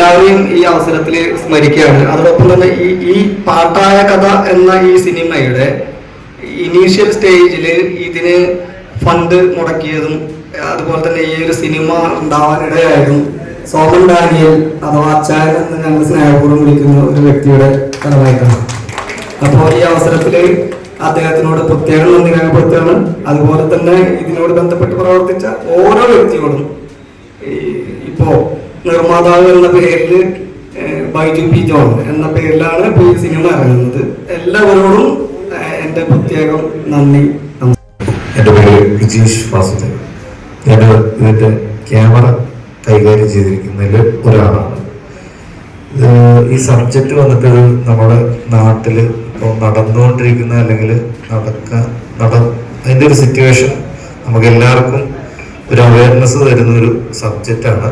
എല്ലാവരെയും ഈ അവസരത്തിൽ സ്മരിക്കുകയാണ്. അതോടൊപ്പം തന്നെ ഈ ഈ പാട്ടായ കഥ എന്ന ഈ സിനിമയുടെ ഇനീഷ്യൽ സ്റ്റേജിൽ ഇതിന് ഫണ്ട് മുടക്കിയതും അതുപോലെ തന്നെ ഈ ഒരു സിനിമ ഉണ്ടാവാനിടയായതും സോമൻ ഡാനിയൽ അഥവാ അച്ചായൻ എന്ന് ഞങ്ങൾ സ്നേഹപൂർവം വിളിക്കുന്ന ഒരു വ്യക്തിയുടെ ഫലമായിട്ടാണ് അപ്പോൾ ഈ അവസരത്തിൽ അദ്ദേഹത്തിനോട് പ്രത്യേകം നന്ദി രേഖപ്പെടുത്തുകയാണ്. അതുപോലെ തന്നെ ഇതിനോട് ബന്ധപ്പെട്ട് പ്രവർത്തിച്ച ഓരോ വ്യക്തിയോടും ഇപ്പോൾ ഇപ്പോ നിർമ്മാതാവ് എന്ന ഏഹ്, ബൈജു പി ജോൺ എന്ന പേരിലാണ് ഇപ്പോൾ ഈ സിനിമ ഇറങ്ങുന്നത്. എല്ലാവരോടും എന്റെ പ്രത്യേകം നന്ദി എന്റെ പേര് വിജീഷ് വാസുദേവ് ഞാൻ ഇതിന്റെ ക്യാമറ കൈകാര്യം ചെയ്തിരിക്കുന്നതിൽ ഒരാളാണ്. ഈ സബ്ജക്റ്റ് വന്നിട്ട് നമ്മുടെ നാട്ടിൽ ഇപ്പോൾ നടന്നുകൊണ്ടിരിക്കുന്ന അല്ലെങ്കിൽ നടക്ക നട അതിന്റെ ഒരു സിറ്റുവേഷൻ നമുക്ക് എല്ലാവർക്കും ഒരു അവയർനെസ് തരുന്ന ഒരു സബ്ജക്റ്റാണ്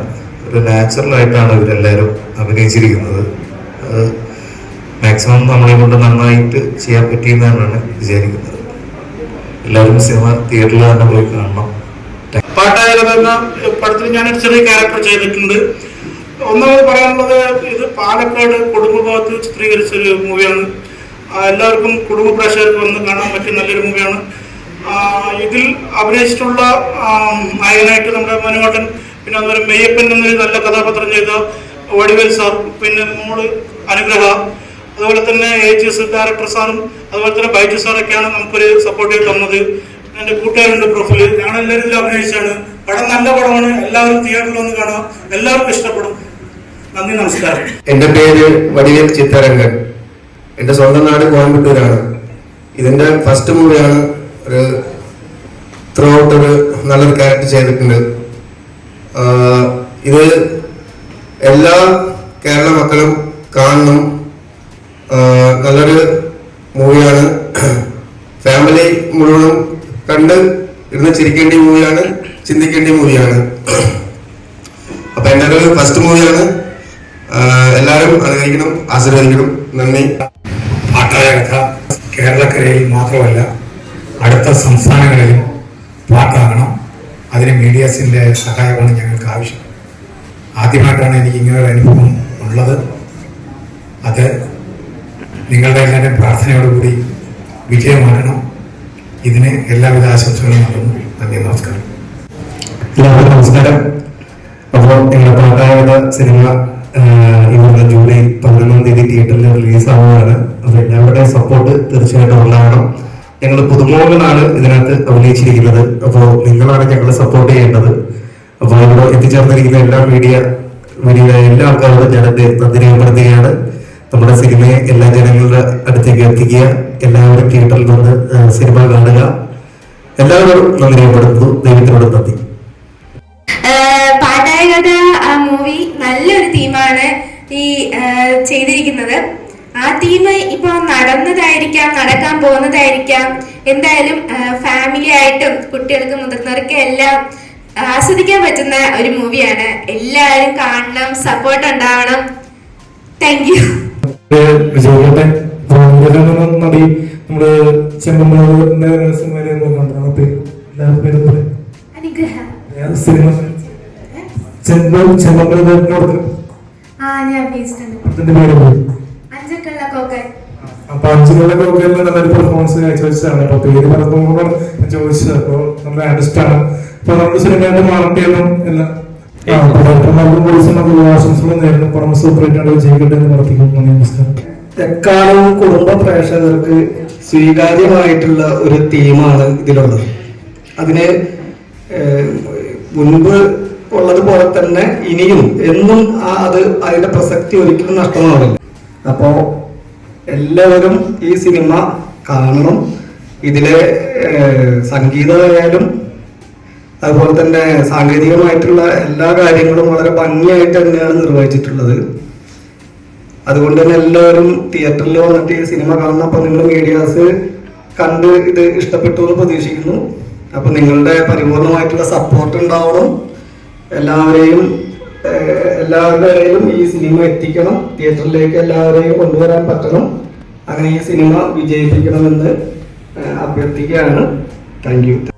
ഒരു നാച്ചുറലായിട്ടാണ് ഇവരെല്ലാവരും അഭിനയിച്ചിരിക്കുന്നത്. അത് മാക്സിമം നമ്മളെ കൊണ്ട് നന്നായിട്ട് ചെയ്യാൻ പറ്റിയെന്നാണ് വിചാരിക്കുന്നത്. എല്ലാവരും സിനിമ തിയേറ്ററിൽ തന്നെ പോയി കാണണം. പാട്ടായ കഥ എന്ന പടത്തിൽ ഞാൻ ചെറിയ ക്യാരക്ടർ ചെയ്തിട്ടുണ്ട്. ഒന്നാമത് പറയാനുള്ളത് ഇത് പാലക്കാട് കുടുംബഭാഗത്ത് ചിത്രീകരിച്ച ഒരു മൂവിയാണ് എല്ലാവർക്കും കുടുംബ പ്രേക്ഷകർക്ക് വന്ന് കാണാൻ പറ്റിയ നല്ലൊരു മൂവിയാണ് ഇതിൽ അഭിനയിച്ചിട്ടുള്ള നായകനായിട്ട് നമ്മുടെ മനുവാട്ടൻ പിന്നെ അതുപോലെ മെയ്യപ്പൻ എന്നൊരു നല്ല കഥാപാത്രം ചെയ്ത വടിവേൽ സാർ പിന്നെ മോൾ അനുഗ്രഹ അതുപോലെ തന്നെ എ ജി എസ് ഡയറക്ടർ സാറും അതുപോലെ തന്നെ ബൈജു സാറൊക്കെയാണ് നമുക്കൊരു സപ്പോർട്ട് ചെയ്ത് തന്നത് എന്റെ കൂട്ടുകാരുണ്ട് പ്രൊഫൈൽ ഞങ്ങളെല്ലാവരും അഭിനയിച്ചാണ്. പടം നല്ല പടമാണ് എല്ലാവരും തിയേറ്ററിൽ ഒന്ന് കാണാം എല്ലാവർക്കും ഇഷ്ടപ്പെടും. നന്ദി നമസ്കാരം. എന്റെ പേര് വടിവേൽ ചിത്തരംഗൻ. എന്റെ സ്വന്തം നാട് കോയമ്പത്തൂരാണ്. ഇതിന്റെ ഫസ്റ്റ് മൂവിയാണ് ഒരു ത്രൂ ഔട്ട് ഒരു നല്ലൊരു ക്യാരക്ടർ ചെയ്തിട്ടുണ്ട്. ഇത് എല്ലാ കേരള മക്കളും കാണണം നല്ലൊരു മൂവിയാണ്. ഫാമിലി മുഴുവനും കണ്ട് ഇരുന്ന് ചിരിക്കേണ്ട മൂവിയാണ് ചിന്തിക്കേണ്ട മൂവിയാണ്. അപ്പൊ എന്റെ ഒരു ഫസ്റ്റ് മൂവിയാണ്. എല്ലാവരും അനുകരിക്കണം ആശീർവദിക്കണം. നന്ദി. പാട്ടായ കഥ കേരളക്കരയിൽ മാത്രമല്ല അടുത്ത സംസ്ഥാനങ്ങളിലും പാട്ടാകണം. അതിന് മീഡിയാസിന്റെ സഹായമാണ് ഞങ്ങൾക്ക് ആവശ്യം. ആദ്യമായിട്ടാണ് എനിക്ക് ഇങ്ങനെ ഒരു അനുഭവം ഉള്ളത്. അത് നിങ്ങളുടെ എല്ലാവരുടെയും പ്രാർത്ഥനയോടുകൂടി വിജയമാകണം. ഇതിന് എല്ലാവിധ ആശംസകളും നൽകുന്നു. നന്ദി നമസ്കാരം. എല്ലാവർക്കും നമസ്കാരം. അപ്പോൾ ഞങ്ങളുടെ പാട്ടായത സിനിമ ഇവരുടെ ജൂലൈ പതിനൊന്നാം തീയതി തിയേറ്ററിൽ റിലീസാവുകയാണ് അപ്പോൾ എല്ലാവരുടെയും സപ്പോർട്ട് തീർച്ചയായിട്ടും ഉണ്ടാവണം ഞങ്ങൾ പുതുമുഖങ്ങളാണ് ഇതിനകത്ത് അഭിനയിച്ചിരിക്കുന്നത്. അപ്പോൾ നിങ്ങളാണ് ഞങ്ങളെ സപ്പോർട്ട് ചെയ്യേണ്ടത്. അപ്പോൾ ഇവിടെ എത്തിച്ചേർന്നിരിക്കുന്ന എല്ലാ മീഡിയ മീഡിയ എല്ലാ ആൾക്കാരോടും ഞാൻ എന്റെ നന്ദി രേഖപ്പെടുത്തുകയാണ്. നമ്മുടെ സിനിമയെ എല്ലാ ജനങ്ങളുടെ അടുത്തേക്ക് എത്തിക്കുക. എല്ലാവരും തിയേറ്ററിൽ വന്ന് സിനിമ കാണുക. എല്ലാവരും നന്ദി രേഖപ്പെടുത്തുന്നു. ദൈവത്തിനോട് നന്ദി. പാട്ടായ കഥ മൂവി നല്ലൊരു തീമാണ് ഈ ചെയ്തിരിക്കുന്നത്. ആ തീം ഇപ്പോൾ നടന്നതായിരിക്കാം നടക്കാൻ പോകുന്നതായിരിക്കാം. എന്തായാലും ഫാമിലി ആയിട്ടും കുട്ടികൾക്ക് മുതിർന്നവർക്കും എല്ലാം ആസ്വദിക്കാൻ പറ്റുന്ന ഒരു മൂവിയാണ് എല്ലാവരും കാണണം സപ്പോർട്ട് ഉണ്ടാവണം. താങ്ക് യു നടി നമ്മൾ ചെമ്മണ്ണൂരിന്റെ? അനുഗ്രഹം. ഏത് സിനിമ. ചെമ്മണ്ണൂർ അഭിനയിച്ചിട്ടുണ്ട്. അതിന്റെ പേര് അഞ്ചക്കുള്ള കോക്കൻ അപ്പൊ അഞ്ചുകളിലൊക്കെ ഒക്കെ നല്ലൊരു പെർഫോമൻസ് കാഴ്ചവെച്ചതാണ് അപ്പൊ പേര് പറഞ്ഞപ്പോഴാണ് ഞാൻ ചോദിച്ചത്. അപ്പൊ നമ്മുടെ ആർട്ടിസ്റ്റ് ആണ്. അപ്പൊ നമ്മുടെ എല്ലാം സൂപ്പറായിട്ടാണ് വിജയിക്കട്ടെ എന്ന് നമസ്കാരം. എക്കാലവും കുടുംബ പ്രേക്ഷകർക്ക് സ്വീകാര്യമായിട്ടുള്ള ഒരു തീമാണ് ഇതിലുള്ളത്. അതിന് മുൻപ് ഉള്ളതുപോലെ തന്നെ ഇനിയും എന്നും ആ അത് അതിന്റെ പ്രസക്തി ഒരിക്കലും നഷ്ടമാവില്ല. അപ്പോൾ എല്ലാവരും ഈ സിനിമ കാണണം. ഇതിലെ സംഗീതമായാലും അതുപോലെ തന്നെ സാങ്കേതികമായിട്ടുള്ള എല്ലാ കാര്യങ്ങളും വളരെ ഭംഗിയായിട്ട് തന്നെയാണ് നിർവഹിച്ചിട്ടുള്ളത്. അതുകൊണ്ട് തന്നെ എല്ലാവരും തിയേറ്ററിൽ വന്നിട്ട് ഈ സിനിമ കാണണം. അപ്പൊ നിങ്ങൾ മീഡിയാസ് കണ്ട് ഇത് ഇഷ്ടപ്പെട്ടു എന്ന് പ്രതീക്ഷിക്കുന്നു. അപ്പൊ നിങ്ങളുടെ പരിപൂർണമായിട്ടുള്ള സപ്പോർട്ട് ഉണ്ടാവണം. എല്ലാവരെയും എല്ലാവരുടെയും ഈ സിനിമ എത്തിക്കണം. തിയേറ്ററിലേക്ക് എല്ലാവരെയും കൊണ്ടുവരാൻ പറ്റണം. അങ്ങനെ ഈ സിനിമ വിജയിപ്പിക്കണമെന്ന് അഭ്യർത്ഥിക്കുകയാണ്. Thank you.